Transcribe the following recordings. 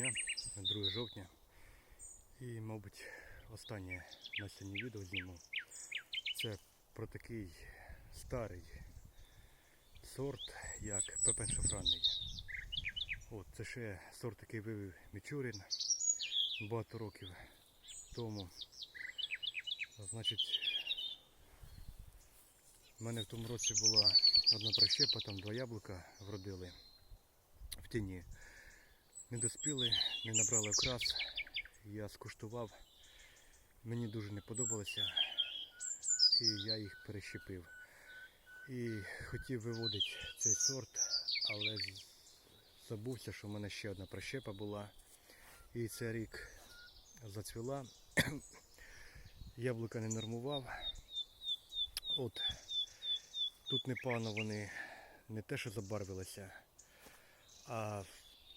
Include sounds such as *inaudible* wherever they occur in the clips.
дня, 2 жовтня. І, мабуть, останнє на сьогодні відео зніму. Це про такий старий сорт, як пепен шафранний. От, це ще сорт, який вивів Мічурін багато років тому. Значить, в мене в тому році була одна прищепа, там два яблука вродили в тіні. Не доспіли, не набрали окрас. Я скуштував. Мені дуже не подобалося. І я їх перещепив. І хотів виводити цей сорт, але забувся, що в мене ще одна прищепа була. І цей рік зацвіла. *coughs* Яблука не нормував. От тут непогано вони не те, що забарвилися, а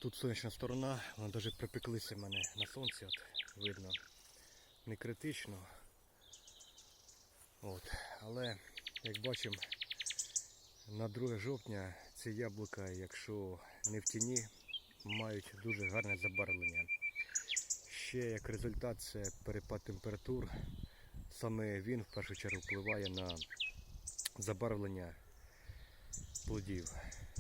тут сонячна сторона, вона навіть припеклися мене на сонці, от видно. Не критично. От. Але, як бачимо, на 2 жовтня ці яблука, якщо не в тіні, мають дуже гарне забарвлення. Ще як результат це перепад температур. Саме він в першу чергу впливає на забарвлення плодів.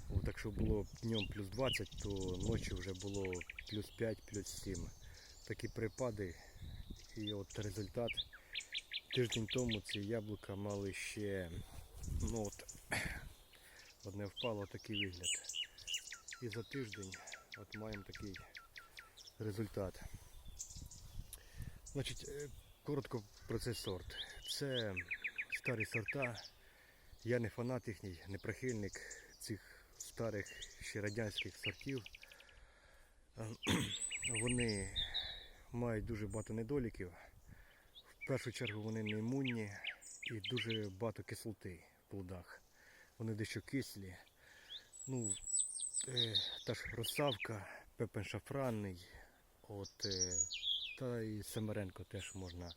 От якщо було днем плюс 20, то ночі вже було плюс 5, плюс 7. Такі припади. І от результат. Тиждень тому ці яблука мали ще ну от, *clears throat* одне впало такий вигляд. І за тиждень от маємо такий результат. Значить, е, коротко про цей сорт. Це старі сорта. Я не фанат їхній, не прихильник цих старих ще радянських сортів. Е, *clears throat* Вони мають дуже багато недоліків. В першу чергу вони не імунні і дуже багато кислоти в плодах. Вони дещо кислі. Ну, е, та ж розсавка, пепен шафранний, от, е, та і Семеренко теж можна.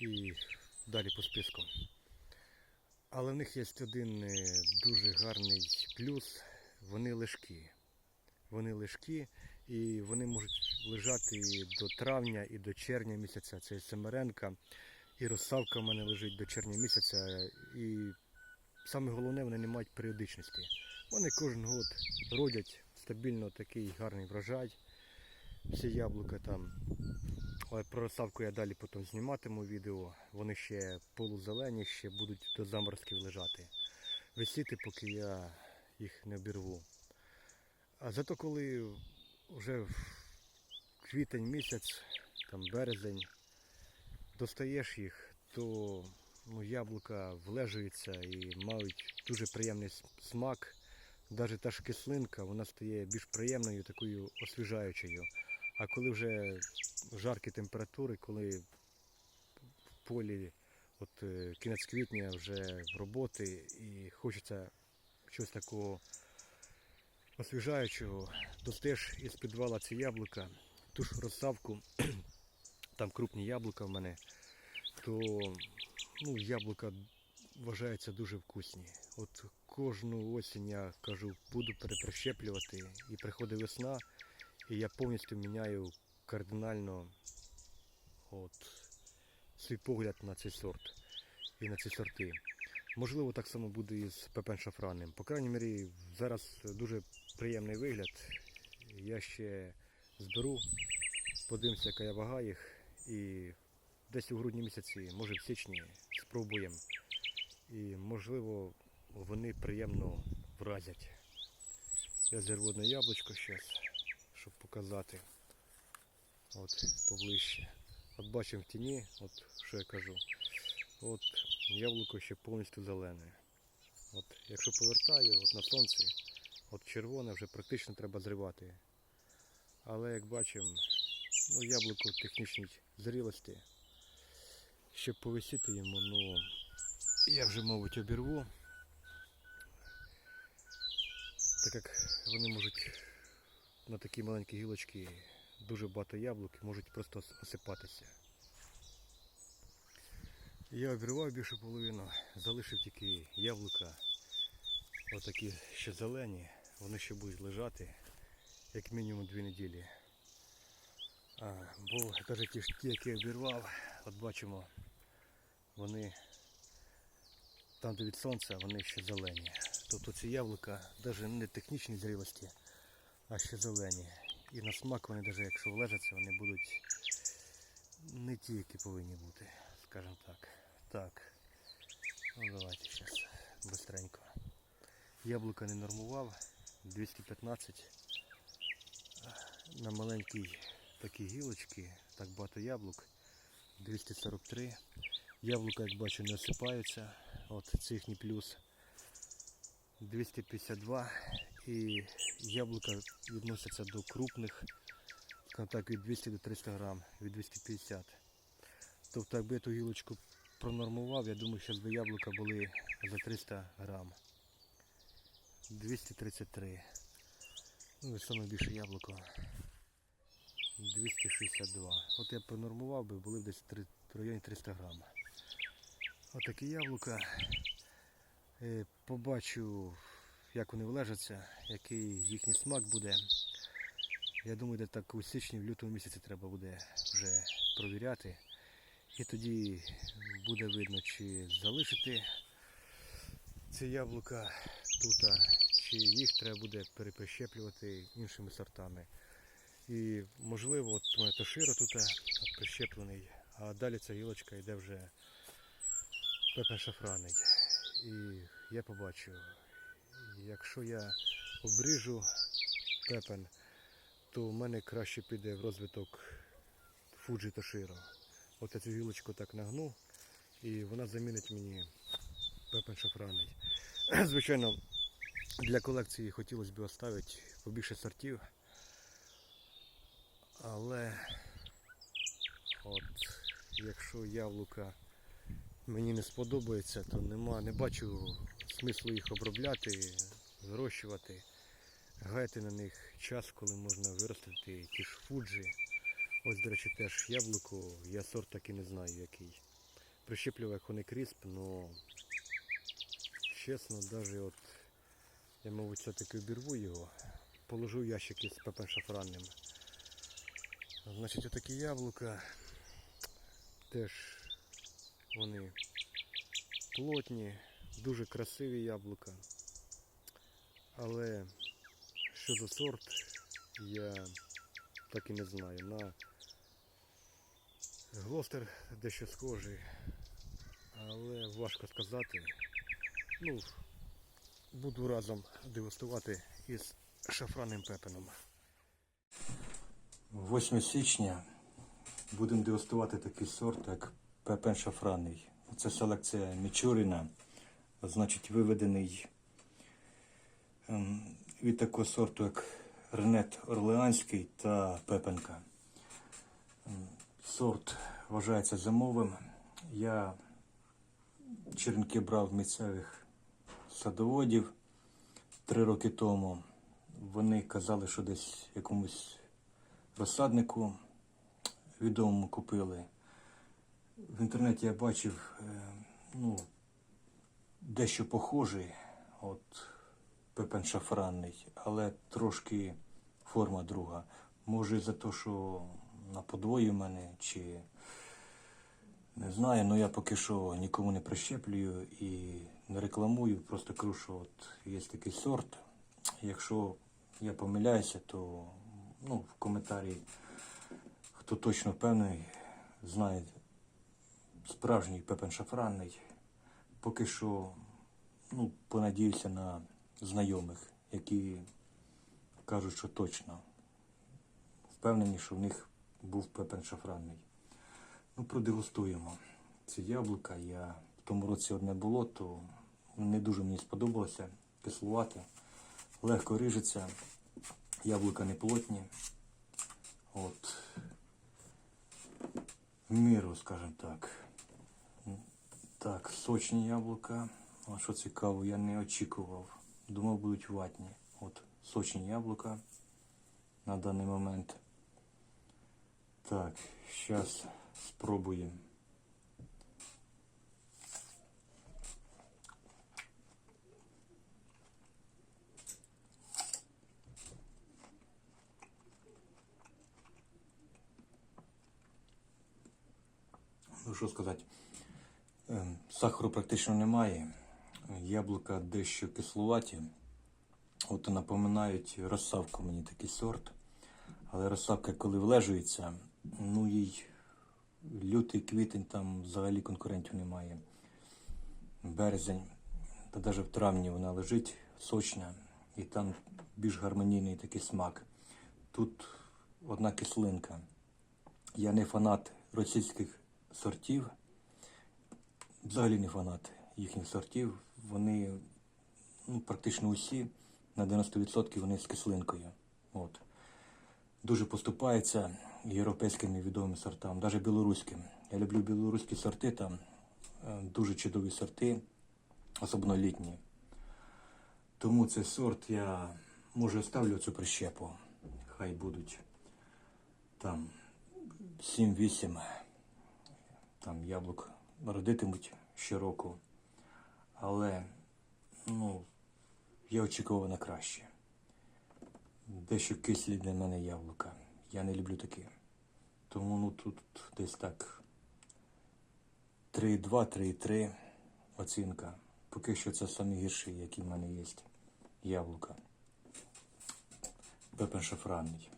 І далі по списку. Але в них є один е, дуже гарний плюс. Вони лежкі. Вони лежкі і вони можуть лежати і до травня і до червня місяця. Це Семеренка. І розсавка в мене лежить до червня місяця. І саме головне, вони не мають періодичності. Вони кожен год родять стабільно такий гарний врожай. Всі яблука там. Але про розсавку я далі потім зніматиму відео. Вони ще полузелені, ще будуть до заморозків лежати. Висіти, поки я їх не обірву. А зато коли вже в квітень місяць, там березень, достаєш їх, то ну, яблука влежуються і мають дуже приємний смак. Навіть та ж кислинка вона стає більш приємною, такою освіжаючою. А коли вже жаркі температури, коли в полі от, е, кінець квітня вже в роботи і хочеться щось такого освіжаючого, достаєш із підвала ці яблука, ту ж розсавку, *clears throat* там крупні яблука в мене, то ну, яблука вважаються дуже вкусні. От кожну осінь я кажу, буду переприщеплювати, і приходить весна, і я повністю міняю кардинально от, свій погляд на цей сорт і на ці сорти. Можливо, так само буде і з пепен шафранним. По крайній мірі, зараз дуже приємний вигляд. Я ще зберу, подивимося, яка я вага їх. І десь у грудні місяці, може в січні, спробуємо. І можливо вони приємно вразять. Я зірву одне яблучко зараз, показати. От поближче. От бачимо в тіні, от що я кажу. От яблуко ще повністю зелене. От, якщо повертаю от на сонці, от червоне вже практично треба зривати. Але як бачимо, ну, яблуко в технічній зрілості. Щоб повисіти йому, ну я вже, мабуть, обірву. Так як вони можуть на такі маленькі гілочки дуже багато яблук можуть просто осипатися. Я обірвав більше половину, залишив тільки яблука. Отакі ще зелені, вони ще будуть лежати як мінімум дві неділі. А, бо навіть ті, ті, які я обірвав, от бачимо, вони там, де від сонця, вони ще зелені. Тобто ці яблука навіть не технічні зрілості, а ще зелені. І на смак вони, навіть якщо влежаться, вони будуть не ті, які повинні бути, скажімо так. Так. Ну давайте зараз быстренько. Яблука не нормував. 215 на маленькій такій гілочці, так багато яблук. 243. Яблука, як бачу, не осипаються. От це їхній плюс. 252 і яблука відносяться до крупних, так, від 200 до 300 грам, від 250. Тобто, якби я ту гілочку пронормував, я думаю, що би яблука були за 300 грам. 233. Ну і саме більше яблуко 262. От я пронормував би, були б десь три- в районі 300 грам. Отакі яблука. Е, Побачу, як вони влежаться, який їхній смак буде. Я думаю, де так у січні, в лютому місяці треба буде вже провіряти. І тоді буде видно, чи залишити ці яблука тут, чи їх треба буде переприщеплювати іншими сортами. І можливо, от моя тошира тут прищеплений, а далі ця гілочка йде вже пепен шафраний. І я побачу, якщо я обріжу пепен, то в мене краще піде в розвиток Фуджі Тоширо. От я цю гілочку так нагну, і вона замінить мені пепен шафраний. *clears throat* Звичайно, для колекції хотілося б оставити побільше сортів. Але от якщо яблука мені не сподобається, то нема, не бачу смислу їх обробляти, вирощувати, гаяти на них час, коли можна виростити ті ж фуджі. Ось, до речі, теж яблуко, я сорт так і не знаю який. Прищеплював як вони крісп, але чесно, навіть от я, мабуть, все-таки обірву його, положу в ящик із пепен шафранним. Значить, отакі яблука теж вони плотні, дуже красиві яблука. Але що за сорт, я так і не знаю. На глостер дещо схожий, але важко сказати. Ну, буду разом дегустувати із шафранним пепеном. 8 січня будемо дегустувати такий сорт, як пепен шафранний. Це селекція Мічуріна, значить виведений ем, від такого сорту, як Ренет Орлеанський та Пепенка. Ем, Сорт вважається зимовим. Я черенки брав місцевих садоводів три роки тому. Вони казали, що десь якомусь розсаднику відомому купили. В інтернеті я бачив е, ну, дещо похожий, от пепен шафранний, але трошки форма друга. Може за те, що на подвої в мене, чи не знаю, але я поки що нікому не прищеплюю і не рекламую, просто кажу, що от є такий сорт. Якщо я помиляюся, то ну, в коментарі, хто точно впевнений, знає справжній пепен шафранний. Поки що ну, понадіюся на знайомих, які кажуть, що точно впевнені, що в них був пепен шафранний. Ну, продегустуємо. Ці яблука я в тому році одне було, то не дуже мені сподобалося. Кислувати, легко рижеться, яблука не плотні. От. В міру, скажімо так. Так, сочні яблука. А що цікаво, я не очікував. Думав, будуть ватні. От, сочні яблука на даний момент. Так, зараз спробуємо. Ну, що сказати, сахару практично немає. Яблука дещо кислуваті. От напоминають розсавку мені такий сорт. Але розсавка, коли влежується, ну їй лютий квітень там взагалі конкурентів немає. Березень, та навіть в травні вона лежить сочна, і там більш гармонійний такий смак. Тут одна кислинка. Я не фанат російських сортів, взагалі не фанат їхніх сортів. Вони ну, практично усі на 90% вони з кислинкою. От. Дуже поступається європейським відомим сортам, навіть білоруським. Я люблю білоруські сорти, там е, дуже чудові сорти, особливо літні. Тому цей сорт я може оставлю цю прищепу. Хай будуть там 7-8 там яблук родитимуть щороку. Але ну, я очікував на краще. Дещо кислі для мене яблука. Я не люблю такі. Тому ну тут десь так 3,2, 3,3 оцінка. Поки що це самі гірші, які в мене є. Яблука. Пепен шафранний.